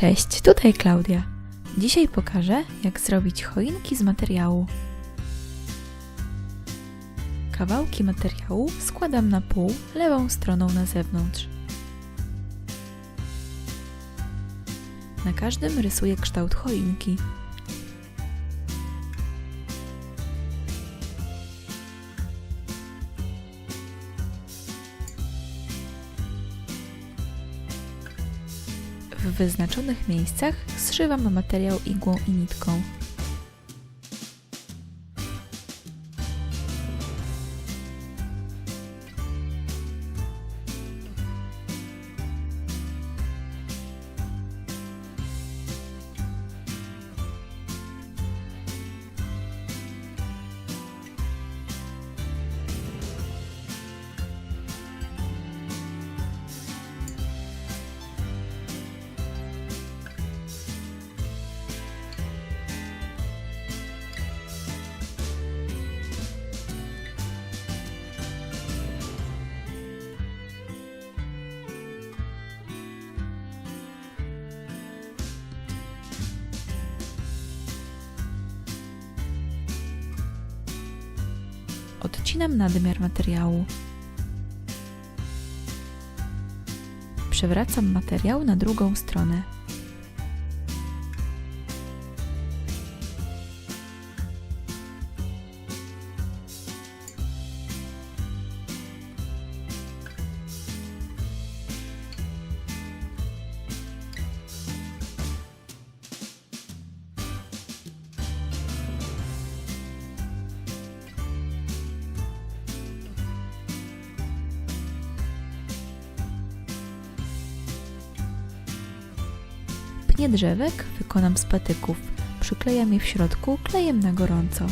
Cześć, tutaj Klaudia. Dzisiaj pokażę, jak zrobić choinki z materiału. Kawałki materiału składam na pół lewą stroną na zewnątrz. Na każdym rysuję kształt choinki. W wyznaczonych miejscach zszywam materiał igłą i nitką. Odcinam nadmiar materiału. Przewracam materiał na drugą stronę. Drzewek wykonam z patyków. Przyklejam je w środku klejem na gorąco.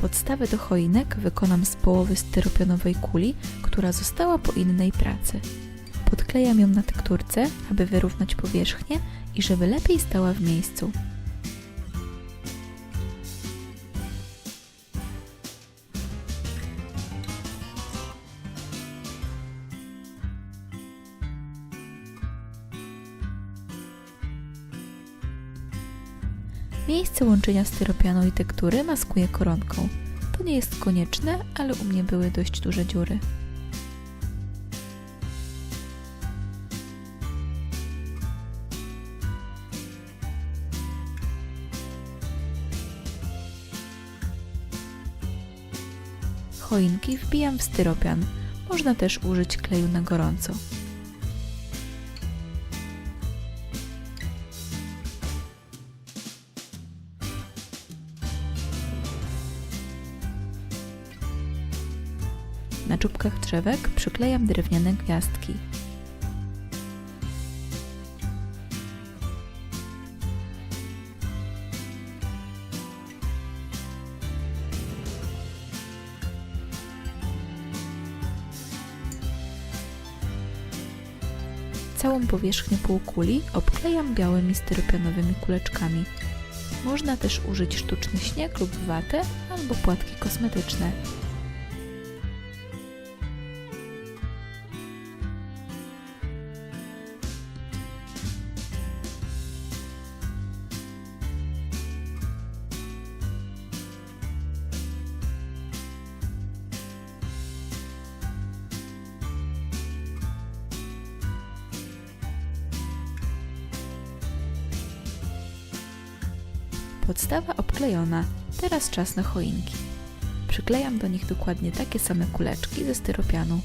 Podstawę do choinek wykonam z połowy styropianowej kuli, która została po innej pracy. Podklejam ją na tekturce, aby wyrównać powierzchnię i żeby lepiej stała w miejscu. Miejsce łączenia styropianu i tektury maskuję koronką. To nie jest konieczne, ale u mnie były dość duże dziury. Choinki wbijam w styropian. Można też użyć kleju na gorąco. Na czubkach drzewek przyklejam drewniane gwiazdki. Całą powierzchnię półkuli obklejam białymi styropianowymi kuleczkami. Można też użyć sztuczny śnieg lub watę albo płatki kosmetyczne. Podstawa obklejona, teraz czas na choinki. Przyklejam do nich dokładnie takie same kuleczki ze styropianu.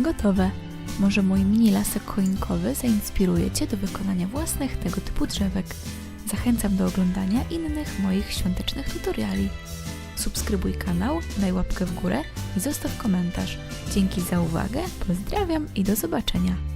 Gotowe. Może mój mini lasek choinkowy zainspiruje Cię do wykonania własnych tego typu drzewek. Zachęcam do oglądania innych moich świątecznych tutoriali. Subskrybuj kanał, daj łapkę w górę i zostaw komentarz. Dzięki za uwagę, pozdrawiam i do zobaczenia.